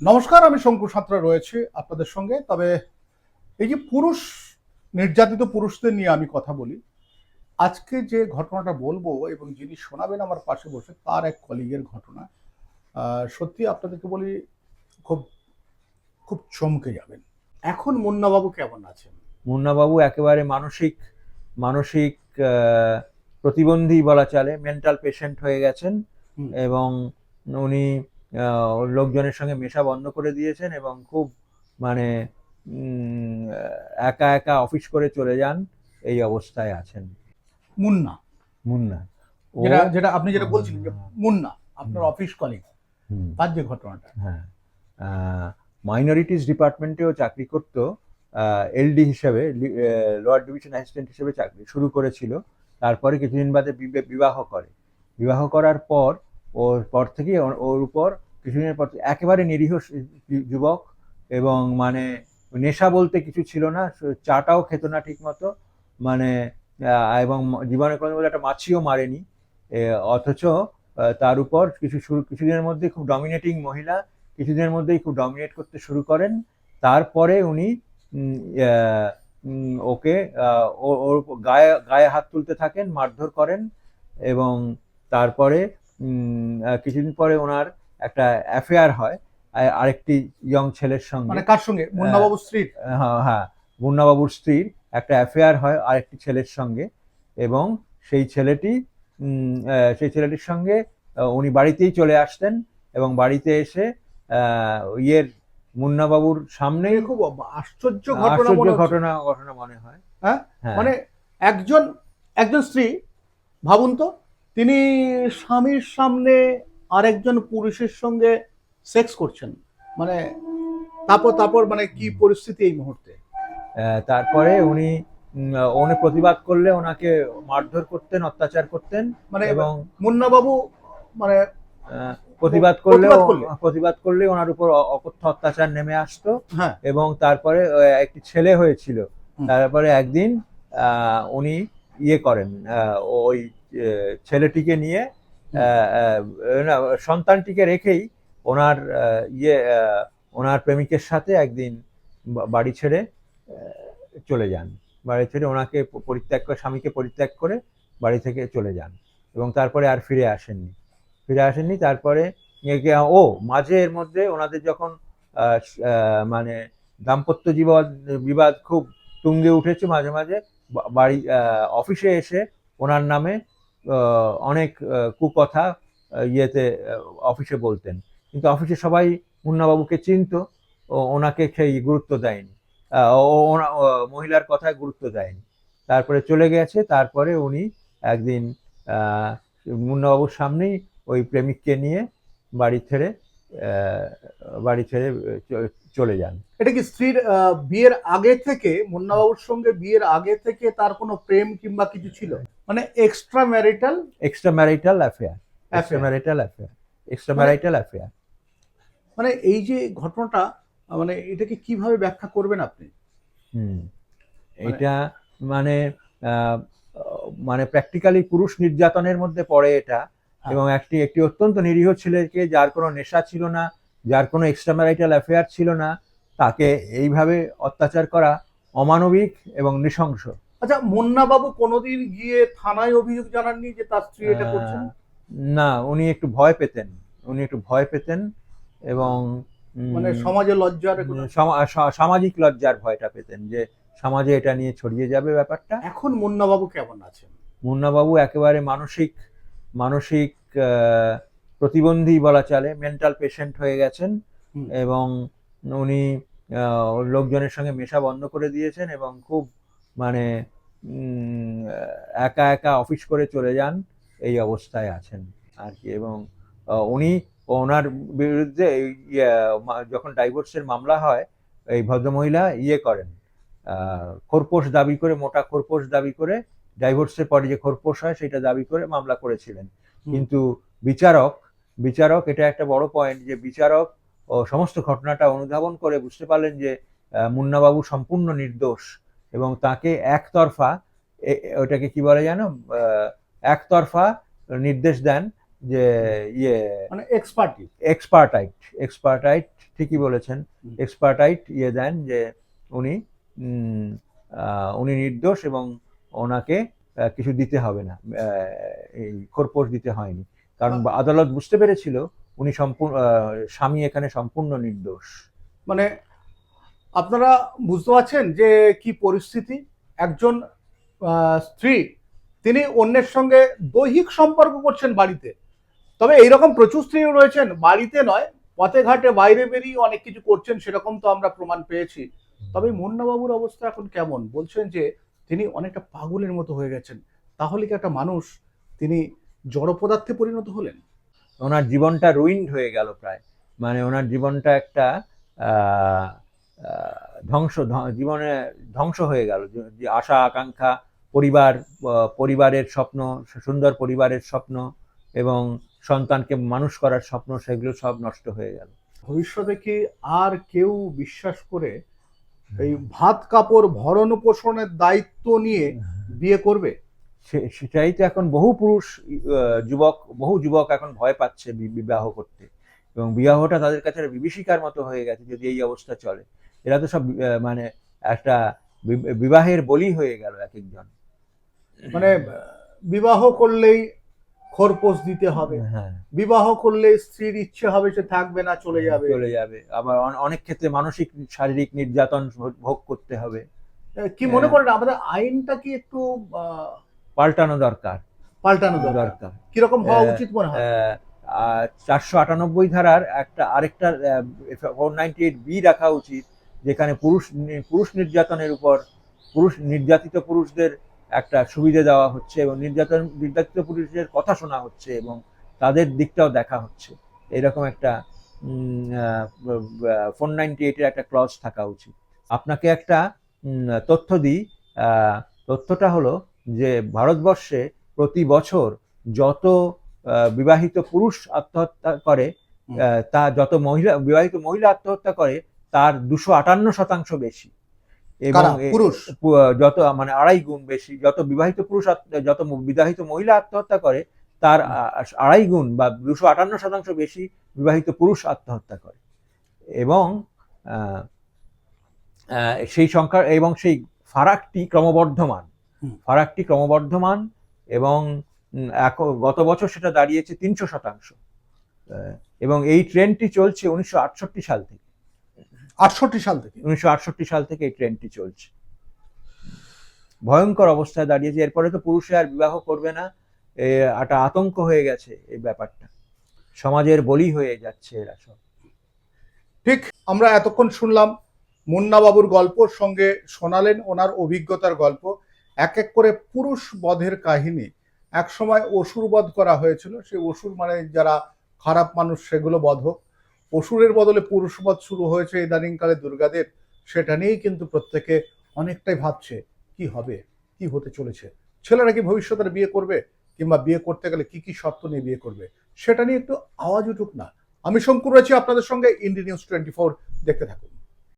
নমস্কার আমি শঙ্কু সাঁতরা রয়েছে আপনাদের সঙ্গে। তবে এই যে পুরুষ নির্যাতিত পুরুষদের নিয়ে আমি কথা বলি আজকে যে ঘটনাটা বলব এবং যিনি শোনাবেন আমার পাশে বসে তার এক কলিগের ঘটনা। সত্যি আপনাদেরকে বলি খুব খুব চমকে যাবেন। এখন মুন্নাবাবু কেমন আছেন? মুন্নাবাবু একেবারে মানসিক মানসিক প্রতিবন্ধী বলা চলে মেন্টাল পেশেন্ট হয়ে গেছেন এবং উনি লোকজনের সঙ্গে মেশা বন্ধ করে দিয়েছেন এবং খুব মানে একা একা অফিস করে চলে যান এই অবস্থায় আছেন। মুন্না। মুন্না। যেটা যেটা আপনি যেটা বলছিলেন যে মুন্না আপনার অফিস কলিগ তার যে ঘটনাটা। হ্যাঁ। মাইনরিটিস ডিপার্টমেন্টেও চাকরি করতো এলডি হিসেবে লোয়ার ডিভিশন অ্যাসিস্ট্যান্ট হিসেবে চাকরি শুরু করেছিল। তারপরে কিছুদিন বাদে বিবে- বিবাহ করে। বিবাহ করার পর ওর পর থেকে ওর উপর কিছুদিনের পর একেবারে নিরীহ যুবক এবং মানে নেশা বলতে কিছু ছিল না চাটাও খেত না ঠিক মতো মানে এবং জীবনে কোনো বলে একটা মাছিও মারেনি। অথচ তার উপর কিছু শুরু, কিছুদিনের মধ্যে খুব ডমিনেটিং মহিলা কিছুদিনের মধ্যেই খুব ডমিনেট করতে শুরু করেন। তারপরে উনি ওকে ওর গায়ে গায়ে হাত তুলতে থাকেন, মারধর করেন এবং তারপরে কিছুদিন পরে ওনার একটা অ্যাফেয়ার হয় আরেকটি ইয়ং ছেলের সঙ্গে। মানে কার সঙ্গে? মুন্নাবাবু স্ত্রীর? হ্যাঁ হ্যাঁ মুন্নাবাবুর স্ত্রীর একটা অ্যাফেয়ার হয় আরেকটি ছেলের সঙ্গে এবং সেই ছেলেটি সেই ছেলেটির সঙ্গে উনি বাড়িতেই চলে আসতেন এবং বাড়িতে এসে আহ, ইয়ের মুন্নাবাবুর সামনেই এই খুব আশ্চর্য ঘটনা আশ্চর্য ঘটনা ঘটনা মনে হয়। হ্যাঁ? হ্যাঁ। মানে একজন একজন স্ত্রী ভাবুন তো তিনি স্বামীর সামনে আরেকজন পুরুষের সঙ্গে সেক্স করছেন। মানে তারপর তারপর মানে কি পরিস্থিতি এই মুহূর্তে? তারপরে উনি উনি প্রতিবাদ করলে ওনাকে মারধর করতেন অত্যাচার করতেন মানে এবং মুন্নাবাবু মানে প্রতিবাদ করলে প্রতিবাদ করলে? ওনার উপর অকথ্য অত্যাচার নেমে আসতো হ্যাঁ। এবং তারপরে একটি ছেলে হয়েছিল। তারপরে একদিন আহ, উনি ইয়ে করেন ওই ছেলেটিকে নিয়ে সন্তানটিকে রেখেই ওনার ইয়ে ওনার প্রেমিকের সাথে একদিন বাড়ি ছেড়ে চলে যান। বাড়ি ছেড়ে ওনাকে পরিত্যাগ করে, স্বামীকে পরিত্যাগ করে বাড়ি থেকে চলে যান এবং তারপরে আর ফিরে আসেননি। ফিরে আসেননি, তারপরে ও, মাঝে এর মধ্যে ওনাদের যখন মানে দাম্পত্য জীবন, বিবাদ খুব তুঙ্গে উঠেছে মাঝে মাঝে বাড়ি অফিসে এসে ওনার নামে অনেক কুকথা ইয়েতে অফিসে বলতেন। কিন্তু অফিসে সবাই মুন্নাবাবুকে চিনত ও ওনাকে সেই গুরুত্ব দেয়নি। মহিলার কথায় গুরুত্ব দেয়নি। তারপরে চলে গেছে, তারপরে উনি একদিন মুন্নাবাবুর সামনেই ওই প্রেমিককে নিয়ে বাড়ি ছেড়ে বাড়ি ছেড়ে চলে যান। এটা কি স্ত্রীর বিয়ের আগে থেকে মুন্নাবাবুর সঙ্গে বিয়ের আগে থেকে তার কোনো প্রেম কিংবা কিছু ছিল? মানে extra marital extra marital affair extra marital affair extra marital affair মানে এই যে ঘটনাটা মানে এটাকে কীভাবে ব্যাখ্যা করবেন আপনি? হুম। এটা মানে মানে প্র্যাকটিক্যালি পুরুষ নির্যাতনের মধ্যে পড়ে এটা। হ্যাঁ। এবং একটি একটি অত্যন্ত নিরীহ ছেলেকে যার কোনো নেশা ছিল না যার কোনো এক্সট্রা ম্যারিটাল অ্যাফেয়ার ছিল না তাকে এইভাবে অত্যাচার করা অমানবিক এবং নৃশংস। আচ্ছা মুন্নাবাবু কোনোদিন গিয়ে থানায় অভিযোগ জানাননি যে তার স্ত্রী এটা করছেন? না উনি একটু ভয় পেতেন। উনি একটু ভয় পেতেন এবং মানে সমাজে লজ্জার সামাজিক লজ্জার ভয়টা পেতেন যে সমাজে এটা নিয়ে ছড়িয়ে যাবে ব্যাপারটা। এখন মুন্নাবাবু কেমন আছেন? মুন্নাবাবু একেবারে মানসিক মানসিক আহ, প্রতিবন্ধী বলা চলে মেন্টাল পেশেন্ট হয়ে গেছেন এবং উনি লোকজনের সঙ্গে মেশা বন্ধ করে দিয়েছেন এবং খুব মানে একা একা অফিস করে চলে যান এই অবস্থায় আছেন আর কি। এবং উনি ওনার বিরুদ্ধে এই, ইয়ে, যখন ডাইভোর্সের মামলা হয় এই ভদ্রমহিলা ইয়ে করেন খোরপোশ দাবি করে মোটা খোরপোশ দাবি করে ডাইভোর্সের পরে যে খোরপোশ হয় সেটা দাবি করে মামলা করেছিলেন। কিন্তু বিচারক বিচারক এটা একটা বড় পয়েন্ট যে বিচারক ও সমস্ত ঘটনাটা অনুধাবন করে বুঝতে পারলেন যে মুন্নাবাবু সম্পূর্ণ নির্দোষ এবং তাকে একতরফা ওটাকে কি বলে জানো? একতরফা নির্দেশ দেন যে ইয়ে মানে এক্সপার্টি এক্সপার্টাইট এক্সপার্টাইট ঠিকই বলেছেন। এক্সপার্টাইট ইয়ে দেন যে উনি উনি নির্দোষ এবং ওনাকে কিছু দিতে হবে না। এই খোরপোশ দিতে হয়নি। কারণ আদালত বুঝতে পেরেছিল উনি সম্পূর্ণ স্বামী এখানে সম্পূর্ণ নির্দোষ। মানে আপনারা বুঝতে পারছেন যে কি পরিস্থিতি? একজন স্ত্রী তিনি অন্যের সঙ্গে দৈহিক সম্পর্ক করছেন বাড়িতে। তবে এইরকম প্রচুর স্ত্রী রয়েছেন। বাড়িতে নয় পথে ঘাটে বাইরে বেরিয়ে অনেক কিছু করছেন সেরকম তো আমরা প্রমাণ পেয়েছি। তবে মুন্নাবাবুর অবস্থা এখন কেমন? বলছেন যে তিনি অনেকটা পাগলের মতো হয়ে গেছেন। তাহলে কি একটা মানুষ তিনি জড় পদার্থে পরিণত হলেন। ওনার জীবনটা রুইন্ড হয়ে গেল প্রায়। মানে ওনার জীবনটা একটা ধ্বংস জীবনে ধ্বংস হয়ে গেল। যে- আশা আকাঙ্ক্ষা পরিবার পরিবারের স্বপ্ন সুন্দর পরিবারের স্বপ্ন এবং সন্তানকে মানুষ করার স্বপ্ন সেগুলো সব নষ্ট হয়ে গেল। ভবিষ্যতে কি আর কেউ বিশ্বাস করে এই ভাত কাপড় ভরণ পোষণের দায়িত্ব নিয়ে বিয়ে করবে? সেটাই তো এখন বহু পুরুষ যুবক বহু যুবক এখন ভয় পাচ্ছে বিবাহ করতে। এবং বিবাহটা তাদের কাছে বিভীষিকার মতো হয়ে গেছে যদি এই অবস্থা চলে। এরা তো সব মানে একটা বিবাহের বলি হয়ে গেল এক একজন মানে বিবাহ করলেই খোরপোশ দিতে হবে। হ্যাঁ বিবাহ করলে স্ত্রীর ইচ্ছে হবে সে থাকবে না চলে যাবে। চলে যাবে। আবার অনেক ক্ষেত্রে মানসিক শারীরিক নির্যাতন ভোগ করতে হবে। কি মনে করেন? আমাদের আইনটা কি একটু পাল্টানো দরকার। পাল্টানো দরকার। কীরকম হওয়া উচিত মনে হয়? চারশো আটানব্বই ধারার একটা আরেকটা ফোর নাইনটি এইট বি রাখা উচিত যেখানে পুরুষ পুরুষ নির্যাতনের উপর পুরুষ নির্যাতিত পুরুষদের একটা সুবিধা দেওয়া হচ্ছে এবং নির্যাতন নির্যাতিত পুরুষদের কথা শোনা হচ্ছে এবং তাদের দিকটাও দেখা হচ্ছে। এরকম একটা ফোর নাইনটি এইটের একটা ক্লজ থাকা উচিত। আপনাকে একটা তথ্য দিই। তথ্যটা হলো যে ভারতবর্ষে প্রতি বছর যত বিবাহিত পুরুষ আত্মহত্যা করে তা যত মহিলা বিবাহিত মহিলা আত্মহত্যা করে তার দুশো আটান্ন শতাংশ বেশি। এবং পুরুষ? যত মানে আড়াই গুণ বেশি যত বিবাহিত পুরুষ যত বিবাহিত মহিলা আত্মহত্যা করে তার আড়াই গুণ বা দুশো আটান্ন শতাংশ বেশি বিবাহিত পুরুষ আত্মহত্যা করে। এবং সেই সংখ্যা এবং সেই ফারাকটি ক্রমবর্ধমান। ফারাকটি ক্রমবর্ধমান এবং গত বছর সেটা দাঁড়িয়েছে তিনশো শতাংশ। এবং এই ট্রেনটি চলছে উনিশশো আটষট্টি সাল থেকে। আটষট্টি সাল থেকে? উনিশশো আটষট্টি সাল থেকে এই ট্রেনটি চলছে। ভয়ঙ্কর অবস্থায় দাঁড়িয়েছে। এরপরে তো পুরুষে আর বিবাহ করবে না। একটা আতঙ্ক হয়ে গেছে এই ব্যাপারটা। সমাজের বলি হয়ে যাচ্ছে এরা সব। ঠিক আমরা এতক্ষণ শুনলাম মুন্না বাবুর গল্প সঙ্গে শোনালেন ওনার অভিজ্ঞতার গল্প। এক এক করে পুরুষ বধের কাহিনী। এক সময় অসুর বধ করা হয়েছিল, সেই অসুর মানে যারা খারাপ মানুষ সেগুলো বধ হোক। অসুরের বদলে পুরুষ বধ শুরু হয়েছে ইদানিংকালে দুর্গাদের, সেটা নিয়েই কিন্তু প্রত্যেকে অনেকটাই ভাবছে, কি হবে, কি হতে চলেছে? ছেলেরা কি ভবিষ্যতে বিয়ে করবে? কিংবা বিয়ে করতে গেলে কি কি শর্ত নিয়ে বিয়ে করবে? সেটা নিয়ে একটু আওয়াজ উঠুক না। আমি শঙ্কুর রয়েছি আপনাদের সঙ্গে ইন্ডি নিউজ টোয়েন্টি ফোর দেখতে থাকুন।